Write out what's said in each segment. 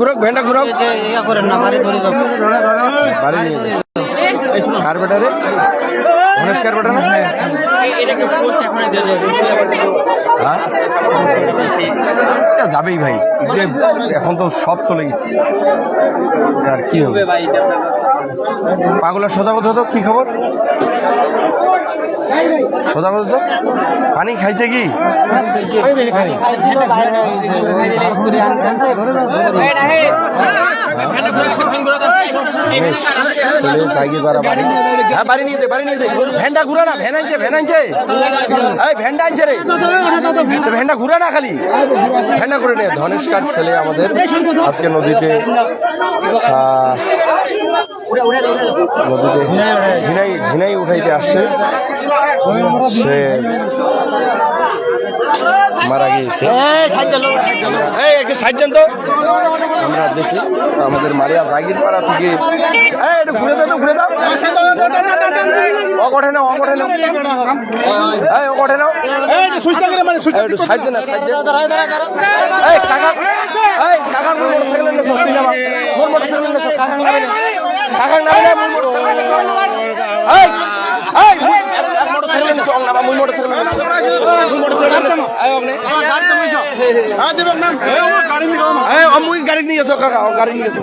ঘুরক ভ্যানটা ঘুরক। ইয়া করেন না বাড়ি ধরে যাও। বাড়ি নিয়ে কার বেটা রে? বেটা না এটাকে পোস্ট এখন দিয়ে হ্যাঁ? এটা যাবেই ভাই। এখন তো সব চলে গেছে। আর কি হবে? পাগলার সোজা কথা কি খবর? সোজা কথা তো? পানি খাইছে কি? হ্যাঁ ভ্যানটা ঘুরে না ভ্যান আনছে ভ্যান আনছে। এই আনছে রে। খালি। নে। ছেলে আমাদের। আজকে নদীতে ঝিনাই ঝিনাই উঠাইতে আসছে সে মারা গিয়েছে এই একটু সাইড দেন তো আমরা দেখি আমাদের মারিয়া জাগির পাড়া থেকে ঘুরে দাও ঘুরে দাও ও নাও ও নাও এই ও নাও সাইড দেন সাইড দেন এই কাকা এই কাকা মোটরসাইকেল নিয়ে সত্যি না মোটরসাইকেল নিয়ে কাকা নামে না কাকা নামে না গাড়ি নিয়ে গেছো কাকা গাড়ি নিয়ে ও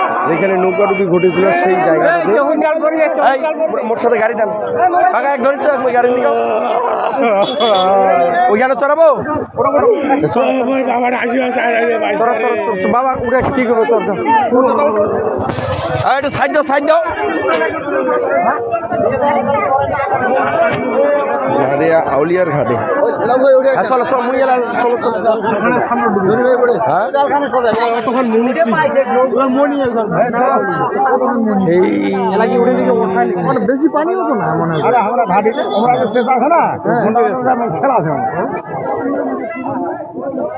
যেখানে নৌকাডুবি ঘটেছিল সেই জায়গাটাতে মোর সাথে গাড়ি দেন কাকা এক ধরিস গাড়ি নিয়ে ওইখানে চড়াবো? চড়া, চড়া, চড়া। বাবা কি করব। একটু সাইড দাও সাইড দাও। আউলিয়ার ঘাটে। বেশি পানি হতো না মনে আমরা ঘাটি আমরা শেষ আছে না খেলা আছে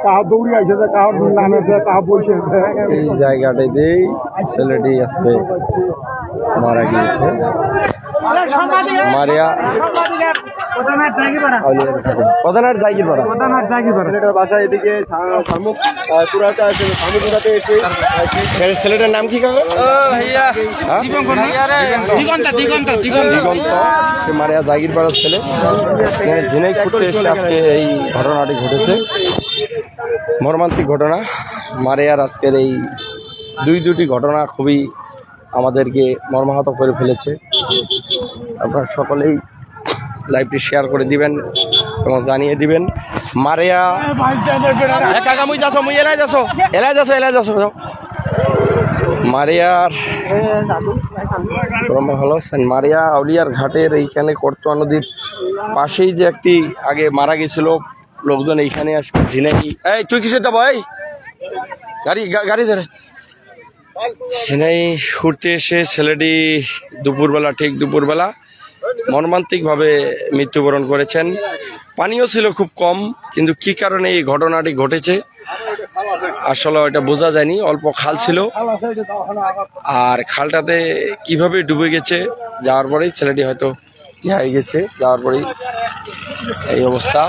কাহ দৌড়ি আছে কাহ নামেছে কাহ বসে এই জায়গাটাতেই ছেলেটি আজকে মারা গিয়েছে। মারিয়া প্রধানের ছেলেটার বাসা এদিকে শামুক আছে এসে ছেলে- ছেলেটার নাম কি কাকা? হ্যাঁ? দিগন্ত দিগন্ত দিগন্ত সে মারিয়া ছেলে। ঝিনাই করতে এসে আজকে এই ঘটনাটি ঘটেছে। মর্মান্তিক ঘটনা। মারিয়ার আজকের এই দুই দুটি ঘটনা খুবই আমাদেরকে মর্মাহত করে ফেলেছে। আপনারা সকলেই লাইভটি শেয়ার করে দিবেন এবং জানিয়ে দিবেন। মারিয়া কাকা মুই যাছো মুই এলাই যাছো এলাই যাছো এলাই যাছো যাও। মারিয়ার ভালো আছেন মারিয়া আউলিয়ার ঘাটের এইখানে কর্তোয়া নদীর পাশেই যে একটি আগে মারা গেছিল লোকজন এইখানে আসবে ঝিনাই এই তুই কিসে যাব এই? গাড়ি গা- গাড়ি ধরে। ঝিনাই ঘুরতে এসে ছেলেটি দুপুরবেলা ঠিক দুপুরবেলা মর্মান্তিকভাবে মৃত্যুবরণ করেছেন। পানিও ছিল খুব কম, কিন্তু কি কারণে এই ঘটনাটি ঘটেছে? আসলে এটা বোঝা যায়নি, অল্প খাল ছিল। আর খালটাতে কীভাবে ডুবে গেছে, যাওয়ার পরেই ছেলেটি হয়তো ইয়ে গেছে, যাওয়ার পরেই এই অবস্থা।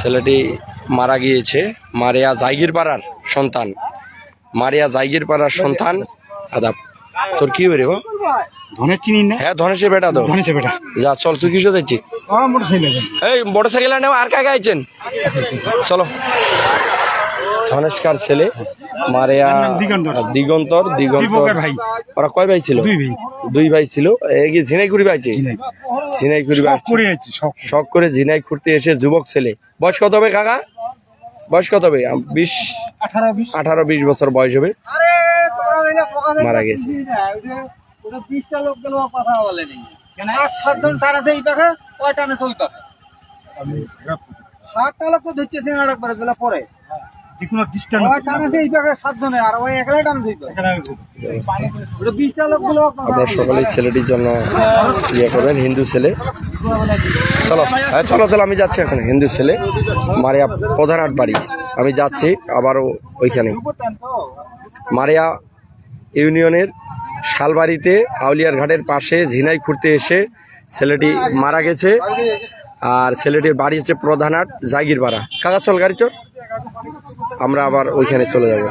ছেলেটি মারা গিয়েছে, মারিয়া জাইগির পাড়ার সন্তান। মারিয়া জাইগির পাড়ার সন্তান, আদাব, তোর কি বেরে চিনি না? হ্যাঁ বেটা তো। ধনেছে বেটা যা চল তুই কিসে যাচ্ছি এই মোটর সাইকেল নেওয়া আর কাকে আইছেন? চলো। ধনেশকার ছেলে মারিয়া দিগন্তর। দিগন্তর ভাই। ওরা কয় ভাই ছিল? দুই ভাই। দুই ভাই ছিল। ঝিনাইকুড়ি ঝিনাই। ঝিনাইকুড়ি ভাই শখ করে ঝিনাই খুঁড়তে এসে যুবক ছেলে। বয়স কত হবে কাকা? বয়স কত হবে? বিশ? আঠারো বিশ। বছর বয়স হবে। মারা গেছে। আর সাতজন টান আছে এই পাখা ওই টান আছে ওই পাখা? সাতটা লোক তো ধরছে সিঙ্গাড়া করে পরে। যে কোনো দৃষ্টান্ত ওই টানেছে এই পাখা? সাতজনে আর ওই একলাই টানেছে এই ওটা বিশটা লোকগুলো আপনার সকলেই ছেলেটির জন্য ইয়ে করবেন হিন্দু ছেলে। চলো হ্যাঁ চলো চলো আমি যাচ্ছি এখন হিন্দু ছেলে মারিয়া প্রধানহাট বাড়ি। আমি যাচ্ছি আবারও ওইখানে। মারিয়া ইউনিয়নের শালবাড়িতে আউলিয়ার ঘাটের পাশে ঝিনাই খুঁড়তে এসে ছেলেটি মারা গেছে। আর ছেলেটির বাড়ি হচ্ছে প্রধানহাট, জাগিরপাড়া। কাকা, চল গাড়ি চল আমরা আবার ওইখানে চলে যাব।